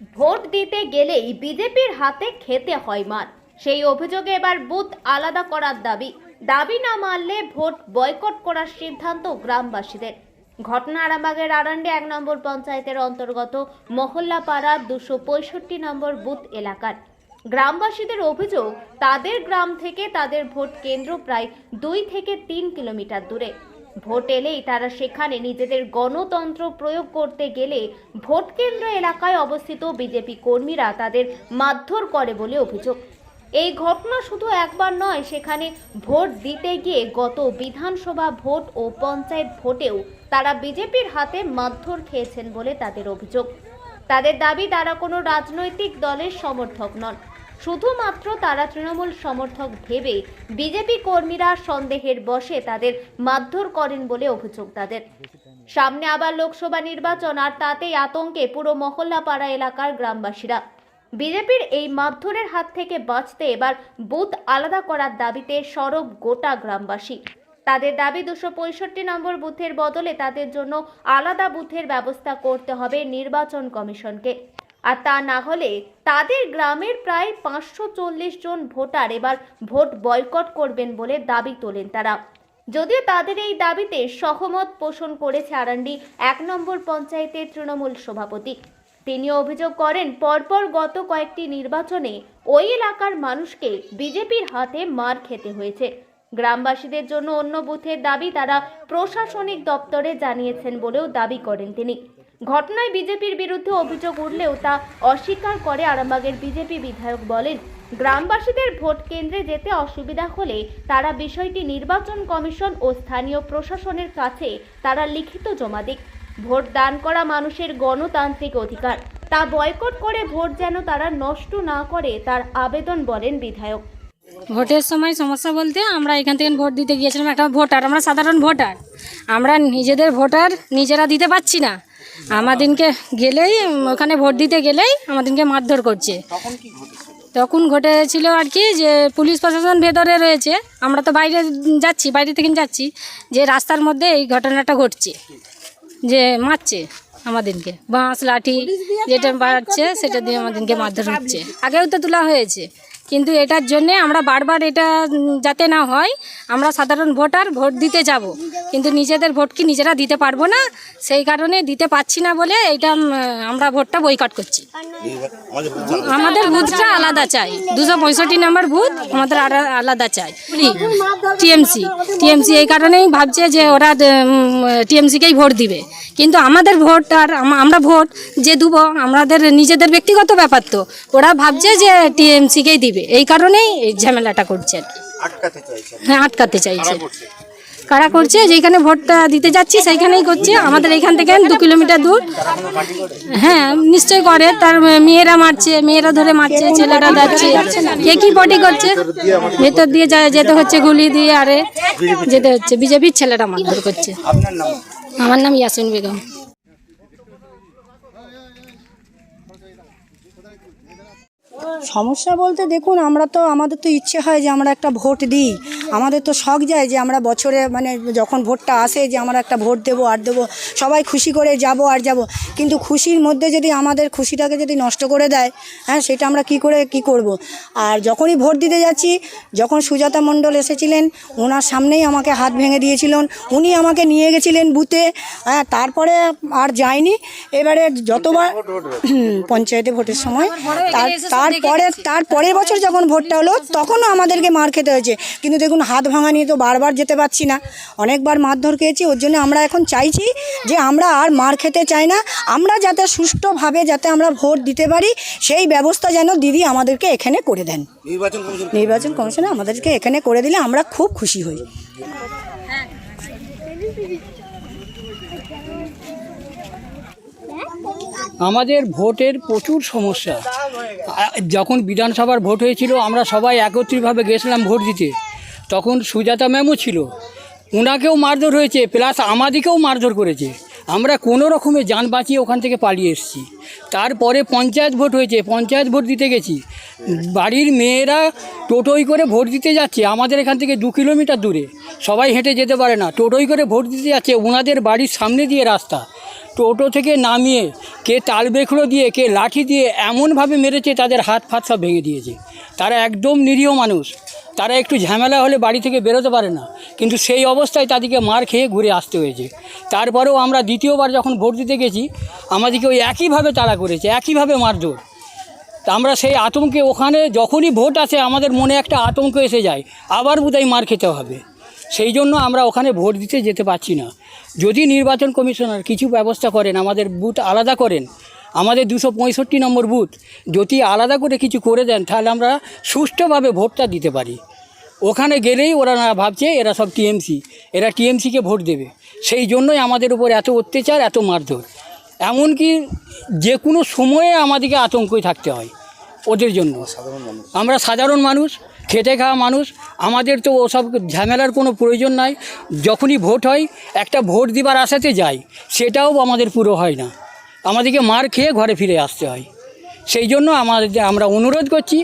Vote দিতে গেলেই বিজেপির হাতে খেতে হয় মার। সেই অভিযোগে এবার বুথ আলাদা করার দাবি। দাবি না মানলে ভোট বয়কট করার সিদ্ধান্ত গ্রামবাসীদের। ঘটনা আরামবাগের আরান্ডে এক নম্বর পঞ্চায়েতের অন্তর্গত মহল্লাপাড়ার দুশো পঁয়ষট্টি নম্বর বুথ এলাকার। গ্রামবাসীদের অভিযোগ, তাদের গ্রাম থেকে তাদের ভোট কেন্দ্র প্রায় দুই থেকে তিন কিলোমিটার দূরে। ভোট এলেই তারা সেখানে নিজেদের গণতন্ত্র প্রয়োগ করতে গেলে ভোট কেন্দ্র এলাকায় অবস্থিত বিজেপি কর্মীরা তাদের মারধর করে বলে অভিযোগ। এই ঘটনা শুধু একবার নয়, সেখানে ভোট দিতে গিয়ে গত বিধানসভা ভোট ও পঞ্চায়েত ভোটেও তারা বিজেপির হাতে মারধর খেয়েছেন বলে তাদের অভিযোগ। তাদের দাবি, তারা কোনো রাজনৈতিক দলের সমর্থক নন। শুধুমাত্র তারা তৃণমূল সমর্থক ভেবে বিজেপি কর্মীরা সন্দেহের বশে তাদের মারধর করেন বলে অভিযোগ তাদের। সামনে আবার লোকসভা নির্বাচন আর তাতেই আতঙ্কে পুরো মহল্লাপাড়া এলাকার গ্রামবাসীরা। বিজেপির এই মারধরের হাত থেকে বাঁচতে এবার বুথ আলাদা করার দাবিতে সরব গোটা গ্রামবাসী। তাদের দাবি দুশো পঁয়ষট্টি নম্বর বুথের বদলে তাদের জন্য আলাদা বুথের ব্যবস্থা করতে হবে নির্বাচন কমিশনকে। আর তা না হলে তাদের গ্রামের প্রায় পাঁচশো চল্লিশ জন ভোটার এবার ভোট বয়কট করবেন বলে দাবি তোলেন তারা। যদিও তাদের এই দাবিতে সহমত পোষণ করেছে আরান্ডি এক নম্বর পঞ্চায়েতের তৃণমূল সভাপতি। তিনি অভিযোগ করেন, পরপর গত কয়েকটি নির্বাচনে ওই এলাকার মানুষকে বিজেপির হাতে মার খেতে হয়েছে। গ্রামবাসীদের জন্য অন্য বুথের দাবি তারা প্রশাসনিক দপ্তরে জানিয়েছেন বলেও দাবি করেন তিনি। ঘটনায় বিজেপির বিরুদ্ধে অভিযোগ উঠলেও তা অস্বীকার করে আরামবাগের বিজেপি বিধায়ক বলেন, গ্রামবাসীদের ভোট কেন্দ্রে যেতে অসুবিধা হলে তারা বিষয়টি নির্বাচন কমিশন ও স্থানীয় প্রশাসনের কাছে তারা লিখিত জমা দিক। ভোট দান করা মানুষের গণতান্ত্রিক অধিকার। তা বয়কট করে ভোট যেন তারা নষ্ট না করে তার আবেদন বলেন বিধায়ক। ভোটের সময় সমস্যা বলতে আমরা এখান থেকে ভোট দিতে গিয়েছিলাম, একটা ভোটার, আমরা সাধারণ ভোটার। আমরা নিজেদের ভোটার নিজেরা দিতে পারছি না। আমাদেরকে গেলেই ওখানে ভোট দিতে গেলেই আমাদেরকে মারধর করছে। তখন ঘটেছিল? আর কি যে পুলিশ প্রশাসন ভেতরে রয়েছে। আমরা তো বাইরে যাচ্ছি বাইরে থেকে যাচ্ছি যে রাস্তার মধ্যে এই ঘটনাটা ঘটছে যে মারছে আমাদেরকে বাঁশ লাঠি যেটা বাড়ছে সেটা দিয়ে আমাদেরকে মারধর হচ্ছে। আগেও তো তোলা হয়েছে। কিন্তু এটার জন্যে আমরা বারবার এটা যাতে না হয়, আমরা সাধারণ ভোটার ভোট দিতে যাব। কিন্তু নিজেদের ভোট কি নিজেরা দিতে পারব না? সেই কারণে দিতে পারছি না বলে এটা আমরা ভোটটা বয়কট করছি। আমাদের বুথটা আলাদা চাই। দুশো পঁয়ষট্টি নম্বর বুথ আমাদের আলা- আলাদা চাই। টিএমসি। টিএমসি এই কারণেই ভাবছে যে ওরা টিএমসিকেই ভোট দিবে। কিন্তু আমাদের ভোট আর আমরা ভোট যে দেবো, আমাদের নিজেদের ব্যক্তিগত ব্যাপার তো। ওরা ভাবছে যে টিএমসিকেই দিবে। এই কারণেই এই ঝামেলাটা করছে আর কি। হ্যাঁ আটকাতে চাইছে। কারা করছে? যেখানে ভোটটা দিতে যাচ্ছি সেইখানেই করছে। আমাদের এইখান থেকে দু কিলোমিটার দূর। হ্যাঁ নিশ্চয় করে। তার মেয়েরা মারছে মেয়েরা ধরে মারছে ছেলেরা যাচ্ছে। কে কি পটি করছে? ভেতর দিয়ে যায় যেতে হচ্ছে গুলি দিয়ে আরে যেতে হচ্ছে। বিজেপির ছেলেরা মারধর করছে। আমার নাম ইয়াসিন বেগম। সমস্যা বলতে দেখুন আমরা তো আমাদের তো ইচ্ছে হয় যে আমরা একটা ভোট দিই। আমাদের তো শখ যায় যে আমরা বছরে মানে যখন ভোটটা আসে যে আমরা একটা ভোট দেবো আর দেবো। সবাই খুশি করে যাব আর যাব। কিন্তু খুশির মধ্যে যদি আমাদের খুশিটাকে যদি নষ্ট করে দেয় হ্যাঁ সেটা আমরা কি করে কি করব। আর যখনই ভোট দিতে যাচ্ছি যখন সুজাতা মণ্ডল এসেছিলেন ওনার সামনেই আমাকে হাত ভেঙে দিয়েছিলেন। উনি আমাকে নিয়ে গেছিলেন বুথে। হ্যাঁ তারপরে আর যায়নি এবারে যতবার পঞ্চায়েতে ভোটের সময় তার তারপরে তার পরের বছর যখন ভোটটা হলো তখনও আমাদেরকে মার খেতে হয়েছে। কিন্তু দেখুন হাত ভাঙা নিয়ে তো বারবার যেতে পারছি না। অনেকবার মারধর খেয়েছি ওর জন্য আমরা এখন চাইছি যে আমরা আর মার খেতে চাই না। আমরা যাতে সুষ্ঠুভাবে যাতে আমরা ভোট দিতে পারি সেই ব্যবস্থা যেন দিদি আমাদেরকে এখানে করে দেন। নির্বাচন কমিশন নির্বাচন কমিশনে আমাদেরকে এখানে করে দিলে আমরা খুব খুশি হই। আমাদের ভোটের প্রচুর সমস্যা। যখন বিধানসভার ভোট হয়েছিল, আমরা সবাই একত্রিতভাবে গেছিলাম ভোট দিতে। তখন সুজাতা ম্যামও ছিল। ওনাকেও মারধর হয়েছে, প্লাস আমাদেরকেও মারধর করেছে। আমরা কোনো রকমে যান বাঁচিয়ে ওখান থেকে পালিয়ে এসেছি। তারপরে পঞ্চায়েত ভোট হয়েছে, পঞ্চায়েত ভোট দিতে গেছি। বাড়ির মেয়েরা টোটোই করে ভোট দিতে যাচ্ছে, আমাদের এখান থেকে দু কিলোমিটার দূরে। সবাই হেঁটে যেতে পারে না টোটোই করে ভোট দিতে যাচ্ছে ওনাদের বাড়ির সামনে দিয়ে রাস্তা। টোটো থেকে নামিয়ে, কে তাল বেখলো দিয়ে, কে লাঠি দিয়ে এমনভাবে মেরেছে, তাদের হাত ফাত সব ভেঙে দিয়েছে। তারা একদম নিরীহ মানুষ, তারা একটু ঝামেলা হলে বাড়ি থেকে বেরোতে পারে না। কিন্তু সেই অবস্থায় তাদেরকে মার খেয়ে ঘুরে আসতে হয়েছে। তারপরেও আমরা দ্বিতীয়বার যখন ভোট দিতে গেছি, আমাদেরকে ওই একইভাবে তাড়া করেছে, একইভাবে মারধর। তা আমরা সেই আতঙ্কে ওখানে যখনই ভোট আসে, আমাদের মনে একটা আতঙ্ক এসে যায়, আবার বোধহয় মার খেতে হবে। সেই জন্য আমরা ওখানে ভোট দিতে যেতে পারছি না। যদি নির্বাচন কমিশনার কিছু ব্যবস্থা করেন, আমাদের বুথ আলাদা করেন, আমাদের দুশো পঁয়ষট্টি নম্বর বুথ যদি আলাদা করে কিছু করে দেন, তাহলে আমরা সুষ্ঠুভাবে ভোটটা দিতে পারি। ওখানে গেলেই ওরা না ভাবছে এরা সব টিএমসি এরা টিএমসিকে ভোট দেবে। সেই জন্যই আমাদের উপর এত অত্যাচার এত মারধর। এমনকি যে কোনো সময়ে আমাদেরকে আতঙ্কই থাকতে হয় ওদের জন্য। আমরা সাধারণ মানুষ খেটে খাওয়া মানুষ আমাদের তো ওসব ঝামেলার কোনো প্রয়োজন নাই। যখনই ভোট হয় একটা ভোট দিবার আশাতে যাই সেটাও আমাদের পুরো হয় না। আমাদেরকে মার খেয়ে ঘরে ফিরে আসতে হয়। সেই জন্য আমাদের আমরা অনুরোধ করছি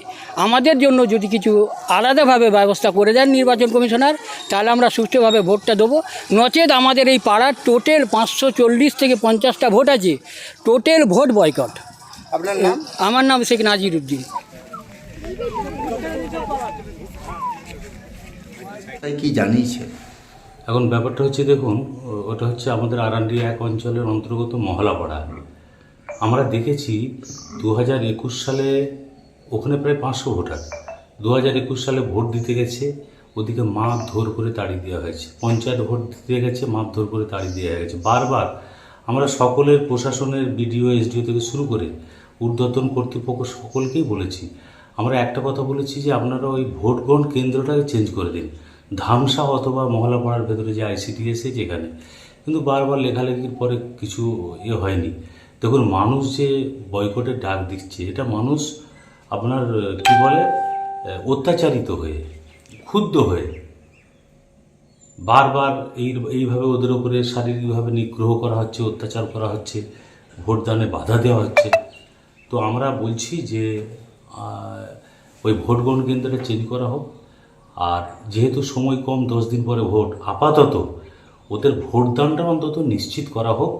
আমাদের জন্য যদি কিছু আলাদাভাবে ব্যবস্থা করে দেন নির্বাচন কমিশনার তাহলে আমরা সুষ্ঠুভাবে ভোটটা দেবো। নচেত আমাদের এই পাড়ার টোটাল পাঁচশো চল্লিশ থেকে পঞ্চাশটা ভোট আছে। Total vote boycott. আপনার নাম? আমার নাম শেখ নাজির উদ্দিন। তাই কি জানিয়েছে? এখন ব্যাপারটা হচ্ছে দেখুন ওটা হচ্ছে আমাদের আরান্ডি এক অঞ্চলের অন্তর্গত মহলাপাড়া। আমরা দেখেছি দু হাজার একুশ সালে ওখানে প্রায় পাঁচশো ভোটার। দু হাজার একুশ সালে ভোট দিতে গেছে, ওদিকে মাপ ধর করে তাড়ি দেওয়া হয়েছে। পঞ্চায়েত ভোট দিতে গেছে মাপ ধর করে তাড়ি দেওয়া হয়েছে। বারবার আমরা সকলের প্রশাসনের বিডিও, এসডিও থেকে শুরু করে ঊর্ধ্বতন কর্তৃপক্ষ সকলকেই বলেছি। আমরা একটা কথা বলেছি যে আপনারা ওই ভোট গ্রহণ কেন্দ্রটাকে চেঞ্জ করে দিন। ধামসা অথবা মহলাপাড়ার ভেতরে যে আইসিটি এসে যেখানে। কিন্তু বারবার লেখালেখির পরে কিছু এ হয়নি। দেখুন, মানুষ যে বয়কটের ডাক দিচ্ছে, এটা মানুষ আপনার, কি বলে অত্যাচারিত হয়ে, ক্ষুব্ধ হয়ে বারবার এই, এইভাবে ওদের উপরে শারীরিকভাবে নিগ্রহ করা হচ্ছে, অত্যাচার করা হচ্ছে, ভোটদানে বাধা দেওয়া হচ্ছে। তো আমরা বলছি যে ওই ভোট গ্রহণ কেন্দ্রটা চেঞ্জ করা হোক। আর যেহেতু সময় কম, দশ দিন পরে ভোট আপাতত, ওদের ভোটদানটা অন্তত নিশ্চিত করা হোক।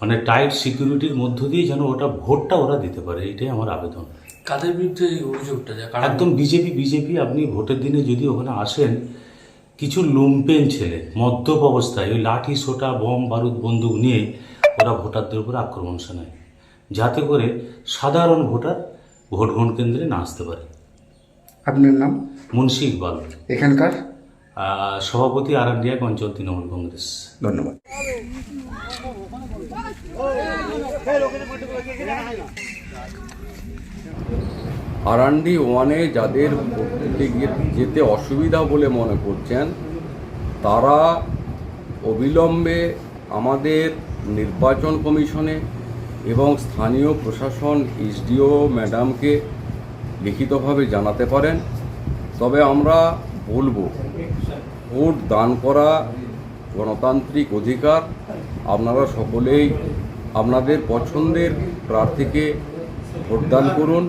মানে টাইট সিকিউরিটির মধ্য দিয়ে যেন ওটা ভোটটা ওরা দিতে পারে এটাই আমার আবেদন। কাদের বিরুদ্ধে এই অভিযোগটা? যায় একদম বিজেপি বিজেপি আপনি ভোটের দিনে যদি ওখানে আসেন কিছু লুম্পেন ছেলে মদ্যপ অবস্থায় ওই লাঠি সোটা বম বারুদ বন্দুক নিয়ে ওরা ভোটারদের উপর আক্রমণ শোনায়। যাতে করে সাধারণ ভোটার ভোট গ্রহণ কেন্দ্রে না আসতে পারে। আপনার নাম? মুন্সি ইকবাল। এখানকার? সভাপতি আরান্ডিয়াক অঞ্চল তৃণমূল কংগ্রেস। ধন্যবাদ। আরান্ডি ওয়ানে যাদের যেতে অসুবিধা বলে মনে করছেন, তারা অবিলম্বে আমাদের নির্বাচন কমিশনে এবং স্থানীয় প্রশাসন এসডিও ম্যাডামকে লিখিতভাবে জানাতে পারেন। তবে আমরা বলব, ভোট দান করা গণতান্ত্রিক অধিকার আপনারা সকলেই আপনাদের পছন্দের প্রার্থীকে ভোটদান করুন।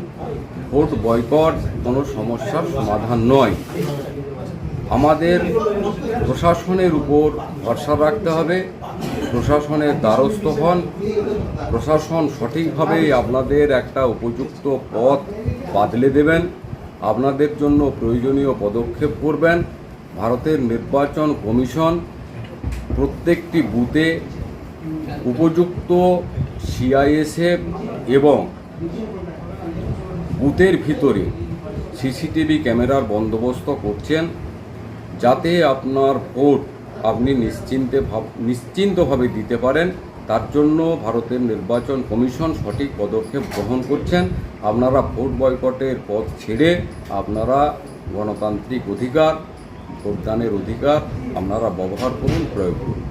ভোট বয়কট, কোনো সমস্যার সমাধান নয়। আমাদের প্রশাসনের উপর ভরসা রাখতে হবে। প্রশাসনের দ্বারস্থ হন। প্রশাসন সঠিকভাবে আপনাদের একটা উপযুক্ত পথ বাদলে দেবেন। আপনাদের জন্য প্রয়োজনীয় পদক্ষেপ করবেন। ভারতের নির্বাচন কমিশন প্রত্যেকটি বুথে উপযুক্ত সিআইএসএফ এবং বুথের ভিতরে সিসিটিভি ক্যামেরার বন্দোবস্ত করছেন যাতে আপনার ভোট আপনি নিশ্চিন্তে ভাব, নিশ্চিন্তভাবে দিতে পারেন। তার জন্য ভারতের নির্বাচন কমিশন সঠিক পদক্ষেপ গ্রহণ করছেন। আপনারা ভোট বয়কটের পথ ছেড়ে আপনারা গণতান্ত্রিক অধিকার, ভোটদানের অধিকার আপনারা ব্যবহার করুন, প্রয়োগ করুন।